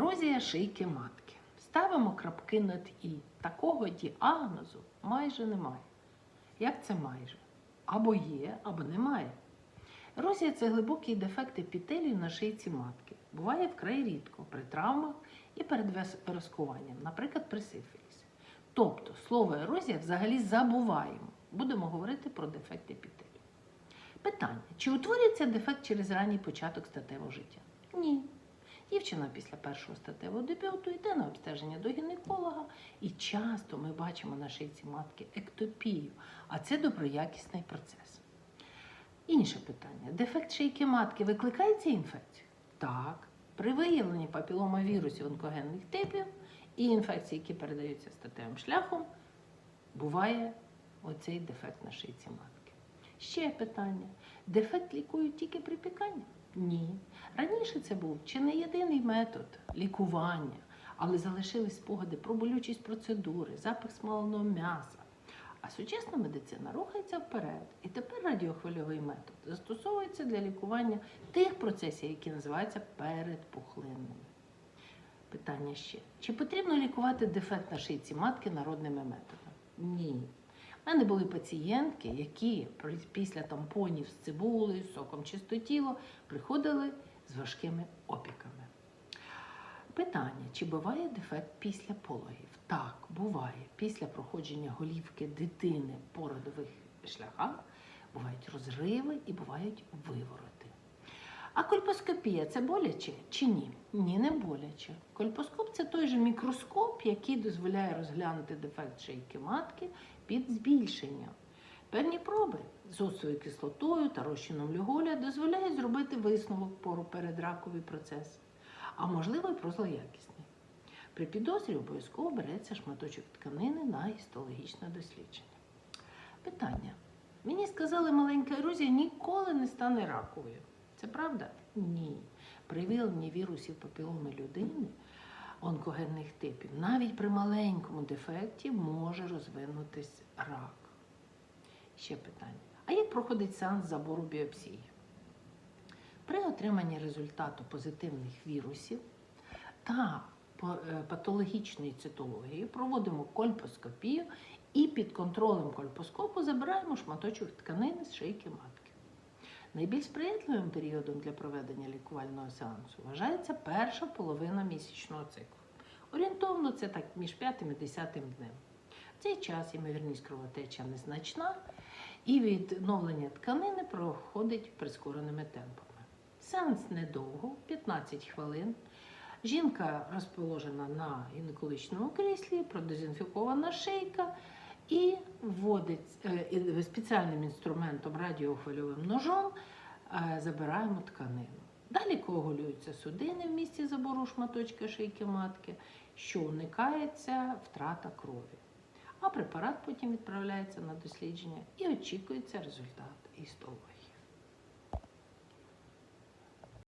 Ерозія шийки матки. Ставимо крапки над І. Такого діагнозу майже немає. Як це майже? Або є, або немає. Ерозія це глибокий дефект епітелію на шийці матки. Буває вкрай рідко при травмах і перед виразкуванням, наприклад, при сифілісі. Тобто слово ерозія взагалі забуваємо. Будемо говорити про дефект епітелію. Питання: чи утворюється дефект через ранній початок статевого життя? Ні. Дівчина після першого статевого дебюту йде на обстеження до гінеколога, і часто ми бачимо на шийці матки ектопію, а це доброякісний процес. Інше питання: дефект шийки матки викликається інфекцією? Так. При виявленні папіломавірусів онкогенних типів і інфекцій, які передаються статевим шляхом, буває оцей дефект на шийці матки. Ще питання: дефект лікують тільки при піканні? Ні. Раніше це був чи не єдиний метод лікування, але залишились спогади про болючість процедури, запах смоленого м'яса. А сучасна медицина рухається вперед, і тепер радіохвильовий метод застосовується для лікування тих процесів, які називаються передпухлинними. Питання ще: чи потрібно лікувати дефект на шийці матки народними методами? Ні. У мене були пацієнтки, які після тампонів з цибулею, соком чистотіло приходили з важкими опіками. Питання: чи буває дефект після пологів? Так, буває. Після проходження голівки дитини по родових шляхах бувають розриви і бувають вивороти. А кольпоскопія це боляче чи ні? Ні, не боляче. Кольпоскоп це той же мікроскоп, який дозволяє розглянути дефект шийки матки під збільшенням. Певні проби з оцтовою кислотою та розчином люголя дозволяють зробити висновок про передраковий процес, а можливо і про злоякісний. При підозрі обов'язково береться шматочок тканини на гістологічне дослідження. Питання. Мені сказали, маленька ерозія ніколи не стане раковою. Це правда? Ні. При виявленні вірусів папіломи людини онкогенних типів, навіть при маленькому дефекті може розвинутись рак. Ще питання. А як проходить сеанс забору біопсії? При отриманні результату позитивних вірусів та е, патологічної цитології проводимо кольпоскопію і під контролем кольпоскопу забираємо шматочок тканини з шийки матки. Найбільш сприятливим періодом для проведення лікувального сеансу вважається перша половина місячного циклу. Орієнтовно це так між 5 і 10 днем. В цей час ймовірність кровотеча незначна, і відновлення тканини проходить прискореними темпами. Сеанс недовго, 15 хвилин. Жінка розположена на гінекологічному кріслі, продезінфікована шийка і вводить е, спеціальним інструментом радіохвильовим ножом е, забираємо тканину. Далі коагулюються судини в місці забору шматочка шийки матки, що уникається втрата крові. А препарат потім відправляється на дослідження і очікується результат гістології.